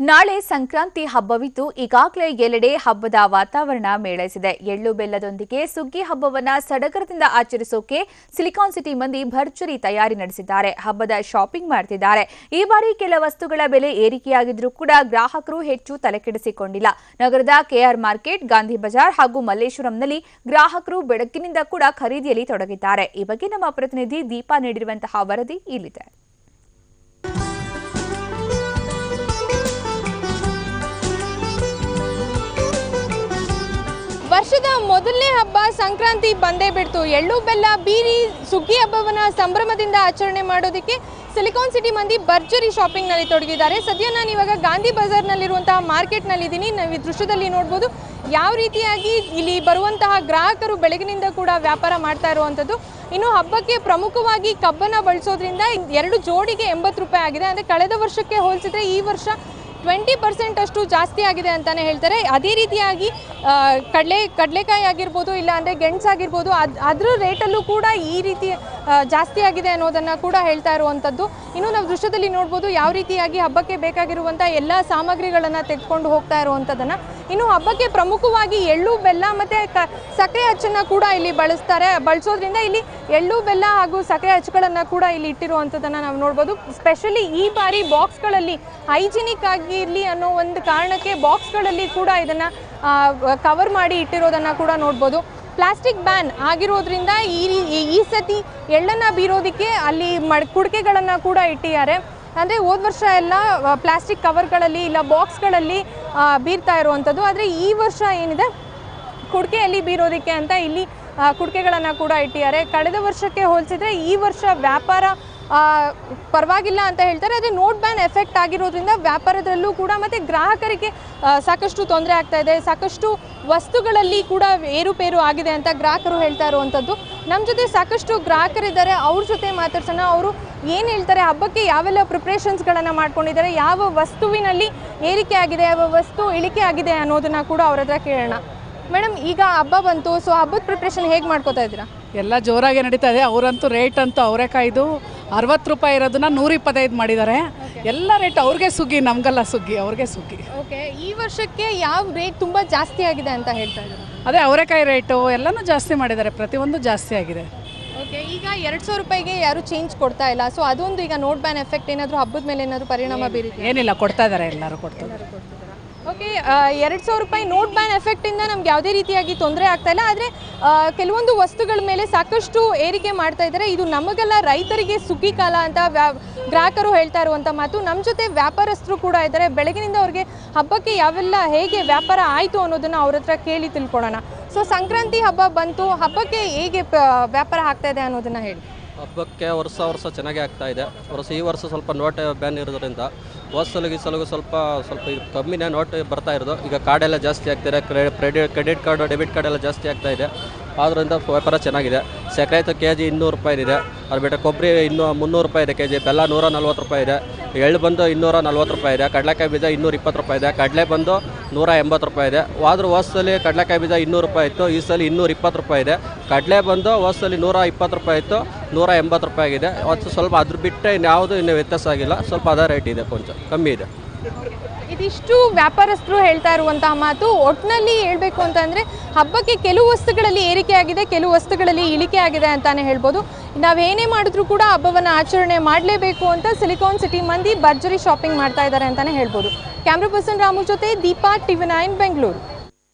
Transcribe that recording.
ನಾಳೆ ಸಂಕ್ರಾಂತಿ ಹಬ್ಬವಿದ್ದು ಈಗಾಗಲೇ ಎಲ್ಲೆಡೆ ಹಬ್ಬದ ವಾತಾವರಣ ಮೇಳೈಸಿದೆ. ಎಳ್ಳು ಬೆಲ್ಲದೊಂದಿಗೆ ಸುಗ್ಗಿ ಹಬ್ಬವನ್ನ ಸಡಗರದಿಂದ ಆಚರಿಸೋಕೆ ಸಿಲಿಕಾನ್ ಸಿಟಿ ಮಂದಿ ಭರ್ಜರಿ ತಯಾರಿ ನಡೆಸಿದ್ದಾರೆ. ಹಬ್ಬದ ಶಾಪಿಂಗ್ ಮಾಡ್ತಿದ್ದಾರೆ. ಈ ಬಾರಿ ಕೆಲ ವಸ್ತುಗಳ ಬೆಲೆ ಏರಿಕೆಯಾಗಿದ್ರೂ ಕೂಡ ಗ್ರಾಹಕರು ಹೆಚ್ಚು ತಲೆಕೆಡಿಸಿಕೊಂಡಿಲ್ಲ. ನಗರದ ಕೆಆರ್ ಮಾರ್ಕೆಟ್, ಗಾಂಧಿ ಬಜಾರ್ ಹಾಗೂ ಮಲ್ಲೇಶ್ವರಂನಲ್ಲಿ ಗ್ರಾಹಕರು ಬೆಳಕಿನಿಂದ ಕೂಡ ಖರೀದಿಯಲ್ಲಿ ತೊಡಗಿದ್ದಾರೆ. ಈ ಬಗ್ಗೆ ನಮ್ಮ ಪ್ರತಿನಿಧಿ ದೀಪಾ ನೀಡಿರುವಂತಹ ವರದಿ ಇಲ್ಲಿದೆ. ವರ್ಷದ ಮೊದಲನೇ ಹಬ್ಬ ಸಂಕ್ರಾಂತಿ ಬಂದೇ ಬಿಡ್ತು. ಎಳ್ಳು, ಬೆಲ್ಲ, ಬೀರಿ, ಸುಗ್ಗಿ ಹಬ್ಬವನ್ನು ಸಂಭ್ರಮದಿಂದ ಆಚರಣೆ ಮಾಡೋದಕ್ಕೆ ಸಿಲಿಕಾನ್ ಸಿಟಿ ಮಂದಿ ಭರ್ಜರಿ ಶಾಪಿಂಗ್ನಲ್ಲಿ ತೊಡಗಿದ್ದಾರೆ. ಸದ್ಯ ನಾನು ಇವಾಗ ಗಾಂಧಿ ಬಜಾರ್ನಲ್ಲಿರುವಂತಹ ಮಾರ್ಕೆಟ್ನಲ್ಲಿದ್ದೀನಿ. ನಾವು ಈ ದೃಶ್ಯದಲ್ಲಿ ನೋಡ್ಬೋದು ಯಾವ ರೀತಿಯಾಗಿ ಇಲ್ಲಿ ಬರುವಂತಹ ಗ್ರಾಹಕರು ಬೆಳಗಿನಿಂದ ಕೂಡ ವ್ಯಾಪಾರ ಮಾಡ್ತಾ ಇರುವಂಥದ್ದು. ಇನ್ನು ಹಬ್ಬಕ್ಕೆ ಪ್ರಮುಖವಾಗಿ ಕಬ್ಬನ್ನು ಬಳಸೋದ್ರಿಂದ ಎರಡು ಜೋಡಿಗೆ ಎಂಬತ್ತು ರೂಪಾಯಿ ಆಗಿದೆ. ಅಂದರೆ ಕಳೆದ ವರ್ಷಕ್ಕೆ ಹೋಲಿಸಿದ್ರೆ ಈ ವರ್ಷ ಟ್ವೆಂಟಿ ಪರ್ಸೆಂಟ್ ಅಷ್ಟು ಜಾಸ್ತಿ ಆಗಿದೆ ಅಂತಾನೆ ಹೇಳ್ತಾರೆ. ಅದೇ ರೀತಿಯಾಗಿ ಕಡಲೆ, ಕಡಲೆಕಾಯಿ ಆಗಿರ್ಬೋದು, ಇಲ್ಲ ಅಂದರೆ ಗೆಣಸಾಗಿರ್ಬೋದು ಅದು, ಅದ್ರ ರೇಟಲ್ಲೂ ಕೂಡ ಈ ರೀತಿ ಜಾಸ್ತಿ ಆಗಿದೆ ಅನ್ನೋದನ್ನು ಕೂಡ ಹೇಳ್ತಾ ಇರುವಂಥದ್ದು. ಇನ್ನು ನಾವು ದೃಶ್ಯದಲ್ಲಿ ನೋಡ್ಬೋದು ಯಾವ ರೀತಿಯಾಗಿ ಹಬ್ಬಕ್ಕೆ ಬೇಕಾಗಿರುವಂಥ ಎಲ್ಲ ಸಾಮಗ್ರಿಗಳನ್ನು ತೆಗೆದುಕೊಂಡು ಹೋಗ್ತಾ ಇರುವಂಥದ್ದನ್ನು. ಇನ್ನು ಹಬ್ಬಕ್ಕೆ ಪ್ರಮುಖವಾಗಿ ಎಳ್ಳು, ಬೆಲ್ಲ ಮತ್ತು ಸಕ್ಕರೆ ಅಚ್ಚನ್ನು ಕೂಡ ಇಲ್ಲಿ ಬಳಸ್ತಾರೆ. ಬಳಸೋದ್ರಿಂದ ಇಲ್ಲಿ ಎಳ್ಳು, ಬೆಲ್ಲ ಹಾಗೂ ಸಕ್ಕರೆ ಅಚ್ಚುಗಳನ್ನು ಕೂಡ ಇಲ್ಲಿ ಇಟ್ಟಿರುವಂಥದ್ದನ್ನು ನಾವು ನೋಡ್ಬೋದು. ಸ್ಪೆಷಲಿ ಈ ಬಾರಿ ಬಾಕ್ಸ್ಗಳಲ್ಲಿ ಹೈಜಿನಿಕ್ ಆಗಿರಲಿ ಅನ್ನೋ ಒಂದು ಕಾರಣಕ್ಕೆ ಬಾಕ್ಸ್ಗಳಲ್ಲಿ ಕೂಡ ಇದನ್ನು ಕವರ್ ಮಾಡಿ ಇಟ್ಟಿರೋದನ್ನು ಕೂಡ ನೋಡ್ಬೋದು. ಪ್ಲಾಸ್ಟಿಕ್ ಬ್ಯಾನ್ ಆಗಿರೋದ್ರಿಂದ ಈ, ಈ- ಸತಿ ಎಳ್ಳನ್ನು ಬೀರೋದಕ್ಕೆ ಅಲ್ಲಿ ಮಡ್, ಕುಡಿಕೆಗಳನ್ನು ಕೂಡ ಇಟ್ಟಿದ್ದಾರೆ. ಅಂದರೆ ಹೋದ ವರ್ಷ ಎಲ್ಲ ಪ್ಲಾಸ್ಟಿಕ್ ಕವರ್ಗಳಲ್ಲಿ ಇಲ್ಲ ಬಾಕ್ಸ್ಗಳಲ್ಲಿ ಬೀರ್ತಾ ಇರುವಂಥದ್ದು. ಆದರೆ ಈ ವರ್ಷ ಏನಿದೆ? ಕುಡಿಕೆಯಲ್ಲಿ ಬೀರೋದಕ್ಕೆ ಅಂತ ಇಲ್ಲಿ ಕುಡಿಕೆಗಳನ್ನು ಕೂಡ ಇಟ್ಟಿದ್ದಾರೆ. ಕಳೆದ ವರ್ಷಕ್ಕೆ ಹೋಲಿಸಿದ್ರೆ ಈ ವರ್ಷ ವ್ಯಾಪಾರ ಪರವಾಗಿಲ್ಲ ಅಂತ ಹೇಳ್ತಾರೆ. ಆದರೆ ನೋಟ್ ಬ್ಯಾನ್ ಎಫೆಕ್ಟ್ ಆಗಿರೋದ್ರಿಂದ ವ್ಯಾಪಾರದಲ್ಲೂ ಕೂಡ ಮತ್ತು ಗ್ರಾಹಕರಿಗೆ ಸಾಕಷ್ಟು ತೊಂದರೆ ಆಗ್ತಾ ಇದೆ. ಸಾಕಷ್ಟು ವಸ್ತುಗಳಲ್ಲಿ ಕೂಡ ಏರುಪೇರು ಆಗಿದೆ ಅಂತ ಗ್ರಾಹಕರು ಹೇಳ್ತಾ ಇರುವಂಥದ್ದು. ನಮ್ಮ ಜೊತೆ ಸಾಕಷ್ಟು ಗ್ರಾಹಕರಿದ್ದಾರೆ ಅವ್ರ ಜೊತೆ ಮಾತಾಡ್ಸೋಣ. ಅವರು ಏನು ಹೇಳ್ತಾರೆ ಹಬ್ಬಕ್ಕೆ ಯಾವೆಲ್ಲ ಪ್ರಿಪ್ರೇಷನ್ಸ್ಗಳನ್ನು ಮಾಡ್ಕೊಂಡಿದ್ದಾರೆ ಯಾವ ವಸ್ತುವಿನಲ್ಲಿ ಏರಿಕೆ ಆಗಿದೆ ಯಾವ ವಸ್ತು ಇಳಿಕೆ ಆಗಿದೆ ಅನ್ನೋದನ್ನು ಕೂಡ ಅವ್ರ ಹತ್ರ ಕೇಳೋಣ. ಮೇಡಮ್ ಈಗ ಹಬ್ಬ ಬಂತು ಸೊ ಹಬ್ಬದ ಪ್ರಿಪ್ರೇಷನ್ ಹೇಗೆ ಮಾಡ್ಕೋತಾ ಇದ್ದೀರಾ? ಎಲ್ಲ ಜೋರಾಗಿ ನಡೀತಾ ಇದೆ. ಅವರಂತೂ ರೇಟ್ ಅಂತೂ ಅವರೆಕಾಯ್ದು. ಅರವತ್ತು ರೂಪಾಯಿ ಇರೋದನ್ನ ನೂರ ಇಪ್ಪತ್ತೈದು ಮಾಡಿದ್ದಾರೆ. ಎಲ್ಲ ರೇಟ್ ಅವ್ರಿಗೆ ಸುಗ್ಗಿ ನಮಗೆಲ್ಲ ಸುಗ್ಗಿ ಅವ್ರಿಗೆ ಸುಗ್ಗಿ. ಓಕೆ ಈ ವರ್ಷಕ್ಕೆ ಯಾವ ರೇಟ್ ತುಂಬ ಜಾಸ್ತಿ ಆಗಿದೆ ಅಂತ ಹೇಳ್ತಾ ಇದ್ದಾರೆ? ಅದೇ ಅವರೆಕಾಯಿ ರೇಟು ಎಲ್ಲನೂ ಜಾಸ್ತಿ ಮಾಡಿದ್ದಾರೆ. ಪ್ರತಿಯೊಂದು ಜಾಸ್ತಿ ಆಗಿದೆ. ಓಕೆ ಈಗ ಎರಡು ಸಾವಿರ ರೂಪಾಯಿಗೆ ಯಾರು ಚೇಂಜ್ ಕೊಡ್ತಾ ಇಲ್ಲ. ಸೊ ಅದೊಂದು ಈಗ ನೋಟ್ ಬ್ಯಾನ್ ಎಫೆಕ್ಟ್ ಏನಾದರೂ ಹಬ್ಬದ ಮೇಲೆ ಏನಾದರೂ ಪರಿಣಾಮ ಬೀರಿದೆ ಏನಿಲ್ಲ ಕೊಡ್ತಾ ಇದ್ದಾರೆ ಎಲ್ಲರೂ ಕೊಡ್ತಾರೆ ಓಕೆ ಎರಡು ಸಾವಿರ ರೂಪಾಯಿ ನೋಟ್ ಬ್ಯಾನ್ ಎಫೆಕ್ಟಿಂದ ನಮ್ಗೆ ಯಾವುದೇ ರೀತಿಯಾಗಿ ತೊಂದರೆ ಆಗ್ತಾ ಆದರೆ ಕೆಲವೊಂದು ವಸ್ತುಗಳ ಮೇಲೆ ಸಾಕಷ್ಟು ಏರಿಕೆ ಮಾಡ್ತಾ ಇದ್ದಾರೆ. ಇದು ನಮಗೆಲ್ಲ, ರೈತರಿಗೆ ಸುಗ್ಗಿ ಕಾಲ ಅಂತ ವ್ಯಾ, ಗ್ರಾಹಕರು ಹೇಳ್ತಾ ಇರುವಂಥ ಮಾತು. ನಮ್ಮ ಜೊತೆ ವ್ಯಾಪಾರಸ್ಥರು ಕೂಡ ಇದ್ದಾರೆ. ಬೆಳಗಿನಿಂದ ಅವ್ರಿಗೆ ಹಬ್ಬಕ್ಕೆ ಯಾವೆಲ್ಲ, ಹೇಗೆ ವ್ಯಾಪಾರ ಆಯಿತು ಅನ್ನೋದನ್ನು ಅವ್ರ ಹತ್ರ ಕೇಳಿ ತಿಳ್ಕೊಳ್ಳೋಣ. ಸೊ ಸಂಕ್ರಾಂತಿ ಹಬ್ಬ ಬಂತು. ಹಬ್ಬಕ್ಕೆ ಹೇಗೆ ವ್ಯಾಪಾರ ಆಗ್ತಾ ಇದೆ ಅನ್ನೋದನ್ನು ಹೇಳಿ. ಹಬ್ಬಕ್ಕೆ ವರ್ಷ ವರ್ಷ ಚೆನ್ನಾಗೇ ಆಗ್ತಾ ಇದೆ. ವರ್ಷ ಈ ವರ್ಷ ಸ್ವಲ್ಪ ನೋಟ್ ಬ್ಯಾನ್ ಇರೋದ್ರಿಂದ ಹೋದ್ಸಲಿಗೆ ಈ ಸಲಗೂ ಸ್ವಲ್ಪ ಸ್ವಲ್ಪ ಇದು ಕಮ್ಮಿನೇ ನೋಟ್ ಬರ್ತಾ ಇರೋದು. ಈಗ ಕಾರ್ಡೆಲ್ಲ ಜಾಸ್ತಿ ಆಗ್ತಿದೆ credit credit card, debit card ಎಲ್ಲ ಜಾಸ್ತಿ ಆಗ್ತಾ ಇದೆ. ಆದ್ದರಿಂದ ವ್ಯಾಪಾರ ಚೆನ್ನಾಗಿದೆ. ಸಕ್ಕರೆ ಕೆ ಜಿ ಇನ್ನೂರು ರೂಪಾಯಿ ಇದೆ. ಅದು ಬಿಟ್ಟರೆ ಕೊಬ್ಬರಿ ಇನ್ನೂ ಮುನ್ನೂರು ರೂಪಾಯಿ ಇದೆ ಕೆ ಜಿ ಬೆಲ್ಲ ನೂರ ನಲ್ವತ್ತು ರೂಪಾಯಿ ಇದೆ. ಎಳ್ಳು ಬಂದು ಇನ್ನೂರ ನಲ್ವತ್ತು ರೂಪಾಯಿ ಇದೆ. ಕಡಲೆಕಾಯಿ ಬೀಜ ಇನ್ನೂರ ಇಪ್ಪತ್ತು ರೂಪಾಯಿ ಇದೆ. ಕಡಲೆ ಬಂದು ನೂರ ಎಂಬತ್ತು ರೂಪಾಯಿ ಇದೆ. ಆದರೂ ಹೋದ್ಸಲಿ ಕಡಲೆಕಾಯಿ ಬೀಜ ಇನ್ನೂರು ರೂಪಾಯಿ ಇತ್ತು. ಈ ಸಲ ಇನ್ನೂರ ಇಪ್ಪತ್ತು ರೂಪಾಯಿ ಇದೆ. ಕಡಲೆ ಬಂದು ಹೋದ್ಸಲಿ ನೂರ ಇಪ್ಪತ್ತು ರೂಪಾಯಿ ಇತ್ತು. ನೂರ ಎಂಬತ್ತು ರೂಪಾಯಿ ಆಗಿದೆ. ಅವತ್ತು ಸ್ವಲ್ಪ ಅದ್ರ ಬಿಟ್ಟರೆ ಇನ್ಯಾವುದು ಇನ್ನೂ ವ್ಯತ್ಯಾಸ ಆಗಿಲ್ಲ. ಸ್ವಲ್ಪ ಅದೇ ರೇಟ್ ಇದೆ ಕೊಂಚ, ಕಮ್ಮಿ ಇದೆ. ಇದಿಷ್ಟು ವ್ಯಾಪಾರಸ್ಥರು ಹೇಳ್ತಾ ಇರುವಂತಹ ಮಾತು ಒಟ್ಟಿನಲ್ಲಿ ಹೇಳಬೇಕು ಅಂತಂದರೆ ಹಬ್ಬಕ್ಕೆ ಕೆಲವು ವಸ್ತುಗಳಲ್ಲಿ ಏರಿಕೆ ಆಗಿದೆ, ಕೆಲವು ವಸ್ತುಗಳಲ್ಲಿ ಇಳಿಕೆ ಆಗಿದೆ ಅಂತಾನೆ ಹೇಳ್ಬೋದು. ನಾವೇನೇ ಮಾಡಿದ್ರೂ ಕೂಡ ಹಬ್ಬವನ್ನು ಆಚರಣೆ ಮಾಡಲೇಬೇಕು ಅಂತ ಸಿಲಿಕಾನ್ ಸಿಟಿ ಮಂದಿ ಭರ್ಜರಿ ಶಾಪಿಂಗ್ ಮಾಡ್ತಾ ಇದ್ದಾರೆ ಅಂತಾನೆ ಹೇಳ್ಬೋದು. ಕ್ಯಾಮ್ರಾ ಪರ್ಸನ್ ರಾಮು ಜೊತೆ ದೀಪಾ ಟಿವಿ ನೈನ್, ಬೆಂಗಳೂರು.